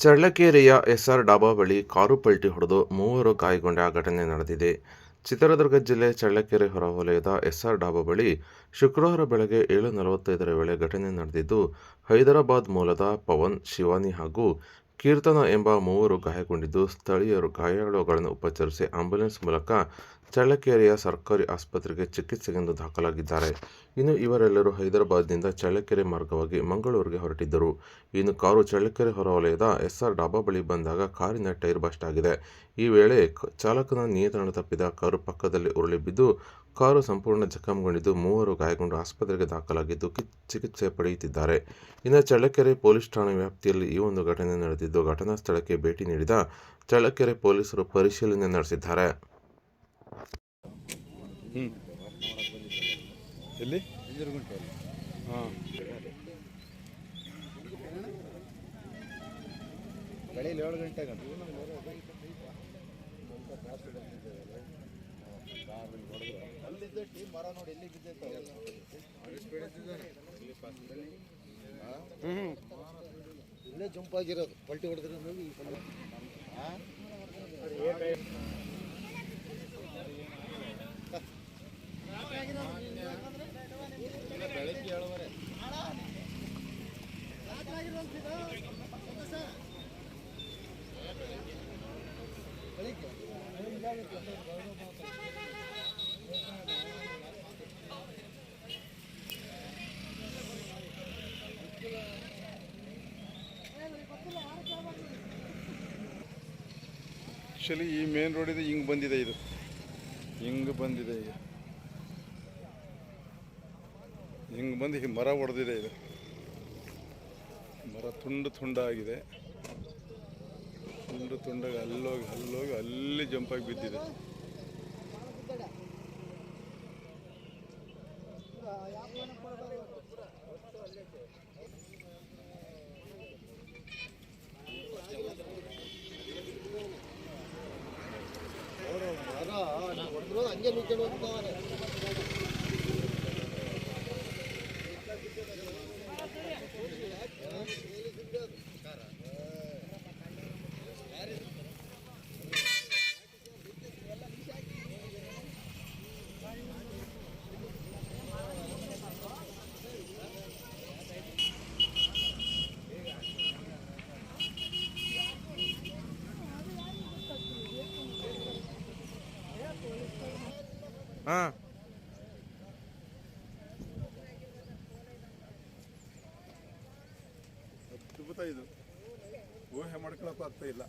ಚಳ್ಳಕೆರೆಯ S R dhaba ಬಳಿ car ಪಲ್ಟಿ ಹೊಡೆದು ಮೂವರು ಗಾಯಗೊಂಡ ಘಟನೆ ನಡೆದಿದೆ. ಚಿತ್ರದುರ್ಗ ಜಿಲ್ಲೆ ಚಳ್ಳಕೆರೆ ಹೊರವಲಯದ ಎಸ್ಆರ್ ಡಾಬಾ ಬಳಿ ಶುಕ್ರವಾರ ಬೆಳಗ್ಗೆ ಏಳು ನಲವತ್ತೈದರ ವೇಳೆ ಘಟನೆ ನಡೆದಿದ್ದು, ಹೈದರಾಬಾದ್ ಮೂಲದ ಪವನ್, ಶಿವಾನಿ ಹಾಗೂ ಕೀರ್ತನ ಎಂಬ ಮೂವರು ಗಾಯಗೊಂಡಿದ್ದು ಸ್ಥಳೀಯರು ಗಾಯಾಳುಗಳನ್ನು ಉಪಚರಿಸಿ ಆಂಬ್ಯುಲೆನ್ಸ್ ಮೂಲಕ ಚಳ್ಳಕೆರೆಯ ಸರ್ಕಾರಿ ಆಸ್ಪತ್ರೆಗೆ ಚಿಕಿತ್ಸೆಗೆಂದು ದಾಖಲಾಗಿದ್ದಾರೆ. ಇನ್ನು ಇವರೆಲ್ಲರೂ ಹೈದರಾಬಾದ್ನಿಂದ ಚಳ್ಳಕೆರೆ ಮಾರ್ಗವಾಗಿ ಮಂಗಳೂರಿಗೆ ಹೊರಟಿದ್ದರು. ಇನ್ನು ಕಾರು ಚಳ್ಳಕೆರೆ ಹೊರವಲಯದ ಎಸ್ಆರ್ ಡಾಬಾ ಬಳಿ ಬಂದಾಗ ಕಾರಿನ ಟೈರ್ ಬಸ್ಟ್ ಆಗಿದೆ. ಈ ವೇಳೆ ಚಾಲಕನ ನಿಯಂತ್ರಣ ತಪ್ಪಿದ ಕಾರು ಪಕ್ಕದಲ್ಲಿ ಉರುಳಿ ಬಿದ್ದು ಕಾರು ಸಂಪೂರ್ಣ ಜಖಂಗೊಂಡಿದ್ದು ಮೂವರು ಗಾಯಗೊಂಡು ಆಸ್ಪತ್ರೆಗೆ ದಾಖಲಾಗಿದ್ದು ಚಿಕಿತ್ಸೆ ಪಡೆಯುತ್ತಿದ್ದಾರೆ. ಇನ್ನು ಚಳ್ಳಕೆರೆ ಪೊಲೀಸ್ ಠಾಣೆ ವ್ಯಾಪ್ತಿಯಲ್ಲಿ ಈ ಒಂದು ಘಟನೆ ನಡೆದಿದ್ದು ಘಟನಾ ಸ್ಥಳಕ್ಕೆ ಭೇಟಿ ನೀಡಿದ ಚಳ್ಳಕೆರೆ ಪೊಲೀಸರು ಪರಿಶೀಲನೆ ನಡೆಸಿದ್ದಾರೆ. ಎಲ್ಲಿ? ಹಾಂ ಬೆಳಿಗ್ಗೆ ಏಳು ಗಂಟೆಗೆ ನೋಡಿ ಎಲ್ಲಿ ಬಿದ್ದೈತೆ ಇಲ್ಲೇ ಜಂಪ್ ಆಗಿರೋದು ಪಲ್ಟಿ ಹೊಡೆದ್ರೆ ನೋಡಿ ಈ ಬೆಳಿಗ್ಗೆ ಆ? ಬೆಳಗ್ಗೆ ಏಳುವರೆ. ಆ್ಯಕ್ಚುಲಿ ಈ ಮೇನ್ ರೋಡ್ ಇದೆ ಹಿಂಗೆ ಬಂದಿದೆ ಇದು. ಹಿಂಗೆ ಬಂದಿದೆ ಈಗ ಹಿಂಗೆ ಬಂದು ಈ ಮರ ಒಡೆದಿದೆ ಇದು. ಮರ ತುಂಡು ತುಂಡಾಗಿದೆ. ತುಂಡು ತುಂಡಾಗಿ ಅಲ್ಲೋಗಿ ಅಲ್ಲೋಗಿ, ಅಲ್ಲಿ ಜಂಪಾಗಿ ಬಿದ್ದಿದೆ. ಹೊಡೆದ್ರು ಹಂಗೆ ನುಗ್ಕೊಂಡು ಹೋಗ್ತಾವನೆ ಹಾಂ. ಅದ್ಭುತ ಇದು. ಊಹೆ ಮಾಡ್ಕೊಳಕ್ಕೂ ಆಗ್ತಾ ಇಲ್ಲ.